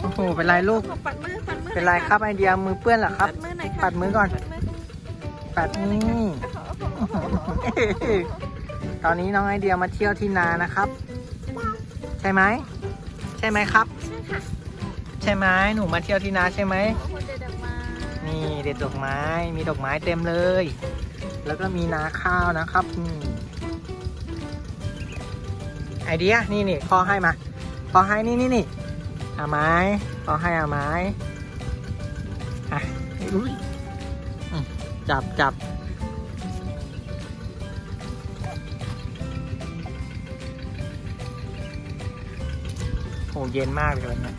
โอ้โห เป็นไรลูกขอปัดมือปัดมือเป็นไรครับไอเดียมือเปื้อนเหรอครับ ปัดมือหน่อยค่ะปัดมือก่อน ปัดมือปัดนี่โอ้โหตอนนี้น้องไอเดียมาเที่ยวที่นานะครับ ใช่ไหม ใช่ไหมครับ ใช่ไหมหนูมาเที่ยวที่นาใช่ไหมโอ้โหเด็ดดอกไม้นี่เด็ดดอกไม้ มีดอกไม้เต็มเลย แล้วก็มีนาข้าวนะครับนี่ไอเดียนี่นี่พ่อให้มาพ่อให้นี่นี่นี่ เอาไม้พ่อให้เอาไม้อะอุ้ยอืมจับจับโอ้เย็นมากเลยวันเนี้ย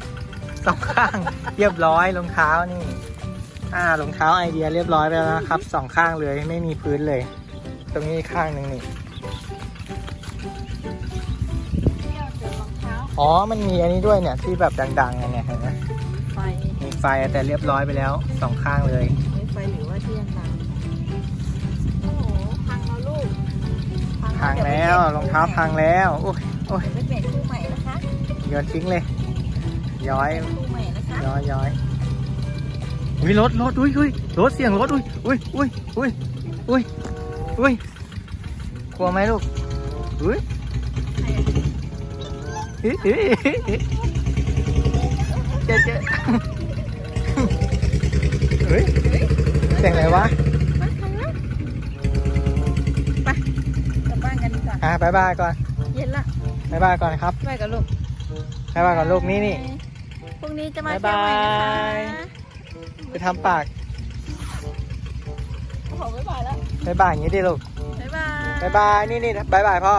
สองข้างเรียบร้อยรองเท้านี่อ่ารองเท้าไอเดียเรียบร้อยไปแล้วนะครับสองข้างเลยไม่มีพื้นเลย ตรงนี้ข้างหนึ่งนี่ องเท้าอ๋อ มันมีอันนี้ด้วยเนี่ยที่แบบดังๆอันเนี่ยเห็นไหมไฟมีไฟแต่เรียบร้อยไปแล้วสองข้างเลยไม่ไฟหรือว่าที่ยังดังโอ้โหพังแล้วลูกพังแล้วรองเท้าพังแล้วโอ้ยโอ้ยเดี๋ยวไปเปลี่ยนคู่ใหม่นะคะโยนทิ้งเลย ย้อยคู่ใหม่นะคะย้อยย้อยอุ้ยรถรถอุ้ยอุ้ยรถเสียงรถอุ้ยอุ้ยอุ้ยอุ้ยอุ้ยอุ้ยกลัวไหมลูกอุ้ย เฮ้ยเฮ้ยเฮ้ยเจ๊เจ๊เฮ้ยเสียงอะไรวะไปกลับบ้านกันดีกว่าอะบายบายก่อนเย็นละบายบายก่อนครับไปกับลูกบายบายก่อนลูกนี่นี่พรุ่งนี้จะมาเที่ยวใหม่นะคะไปทำปากโอ้โหบายบายแล้วบายบายอย่างนี้ดิลูกบายบายบายบายนี่นี่บายบายพ่อ